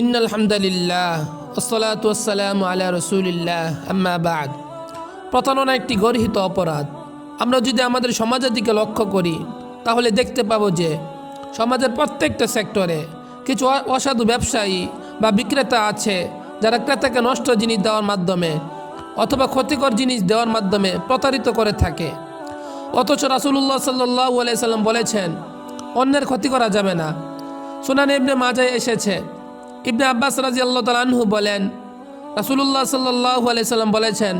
In আলহামদুলিল্লাহ ওসলাত ওসালাম আলা রসুলিল্লাহ, আম্মা বাদ। প্রতারণা একটি গর্হিত অপরাধ। আমরা যদি আমাদের সমাজের দিকে লক্ষ্য করি, তাহলে দেখতে পাবো যে সমাজের প্রত্যেকটা সেক্টরে কিছু অসাধু ব্যবসায়ী বা বিক্রেতা আছে, যারা ক্রেতাকে নষ্ট জিনিস দেওয়ার মাধ্যমে অথবা ক্ষতিকর জিনিস দেওয়ার মাধ্যমে প্রতারিত করে থাকে। অথচ রাসুল্লাহ সাল্লাহ আলাইসাল্লাম বলেছেন, অন্যের ক্ষতি করা যাবে না। সুনান ইবনে মাজায় এসেছে ইবনে আব্বাস রাজি আল্লাহ তালাহু বলেন রাসুল্লাহ সাল্লাহ আলাইসাল্লাম বলেছেন,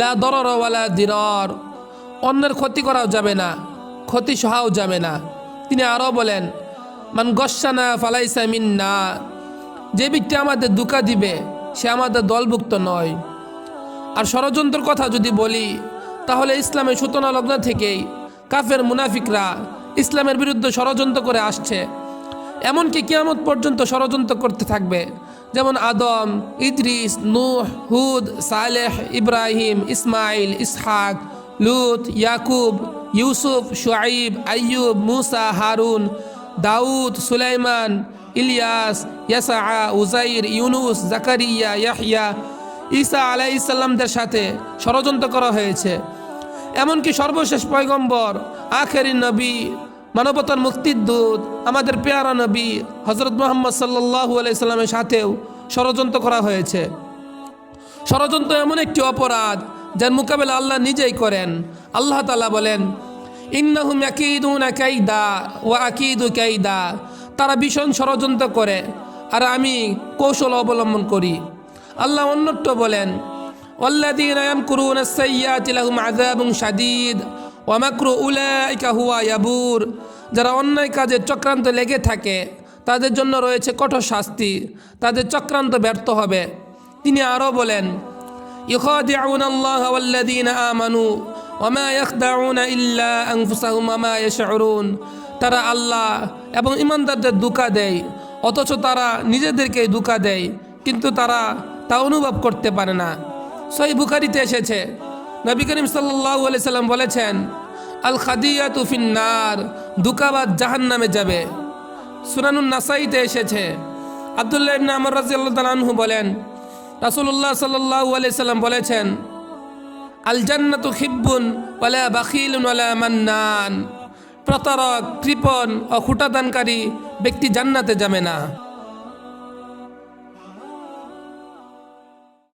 লা দরর ওয়ালা দিরর অন্যের ক্ষতি করাও যাবে না, ক্ষতি সহাও যাবে না। তিনি আরও বলেন, মান গসানা ফালাইসা মিন্না যে ব্যক্তি আমাদের দুকা দিবে, সে আমাদের দলভুক্ত নয়। আর ষড়যন্ত্রের কথা যদি বলি, তাহলে ইসলামের সূচনা লগ্ন থেকেই কাফের মুনাফিকরা ইসলামের বিরুদ্ধে ষড়যন্ত্র করে আসছে। এমনকি কিয়ামত পর্যন্ত ষড়যন্ত্র করতে থাকবে। যেমন আদম, ইদ্রিস, নূহ, হুদ, সালেহ, ইব্রাহিম, ইসমাইল, ইসহাক, লুত, ইয়াকুব, ইউসুফ, শুআইব, আইয়ুব, মুসা, হারুন, দাউদ, সুলাইমান, ইলিয়াস, ইয়াসা উজাইর ইউনুস, জাকারিয়া, ইয়াহইয়া, ঈসা আলাই ইসাল্লামদের সাথে ষড়যন্ত্র করা হয়েছে। এমনকি সর্বশেষ পয়গম্বর, আখেরি নবী মানবতার মুক্তির দূত, আমাদের পেয়ারা নবী হজরত মোহাম্মদ সাল্লাহ আলাইসাল্লামের সাথেও ষড়যন্ত্র করা হয়েছে। ষড়যন্ত্র এমন একটি অপরাধ যার মোকাবেলা আল্লাহ নিজেই করেন। আল্লাহ তালা বলেন, ইন্নাহুম আকিদুন ও আকিদু কাইদা। তারা ভীষণ ষড়যন্ত্র করে, আর আমি কৌশল অবলম্বন করি। আল্লাহ অন্যত্র বলেন অল্লাদিন আয়াম সাইয়া সাইয়াতিলাহুম আযাবুন শাদীদ। অমাক্র উলাইকা হুয়া ইয়াবুর। যারা অন্যায় কাজে চক্রান্ত লেগে থাকে, তাদের জন্য রয়েছে কঠোর শাস্তি, তাদের চক্রান্ত ব্যর্থ হবে। তিনি আরও বলেন, ইউখাদিউন আল্লাহ ওয়াল্লাযীনা আমানু, ওয়ামা ইয়াখদাউনা ইল্লা আনফুসাহুম ওয়ামা ইয়াশউরুন। তারা আল্লাহ এবং ইমানদারদের দুকা দেয়, অথচ তারা নিজেদেরকেই দুকা দেয়, কিন্তু তারা তা অনুভব করতে পারে না। সই বুখারিতে এসেছে নবী করিম সাল্লাম বলেছেন, আল খাদিয়া তুফিন্নার দুকাবাদ জাহান নামে যাবে। সুনানুন নাসাইতে এসেছে। আবদুল্লাহ ইবনে আমর রাজিয়াল্লাহু বলেন, রাসূলুল্লাহ সাল্লাল্লাহু আলাইহি সাল্লাম বলেছেন, আল জান্নাতু খিব্বুন ওয়ালা বাখিলুন ওয়ালা মান্নান প্রতারক, কৃপণ ও খুঁটাদানকারী ব্যক্তি জান্নাতে যাবে না।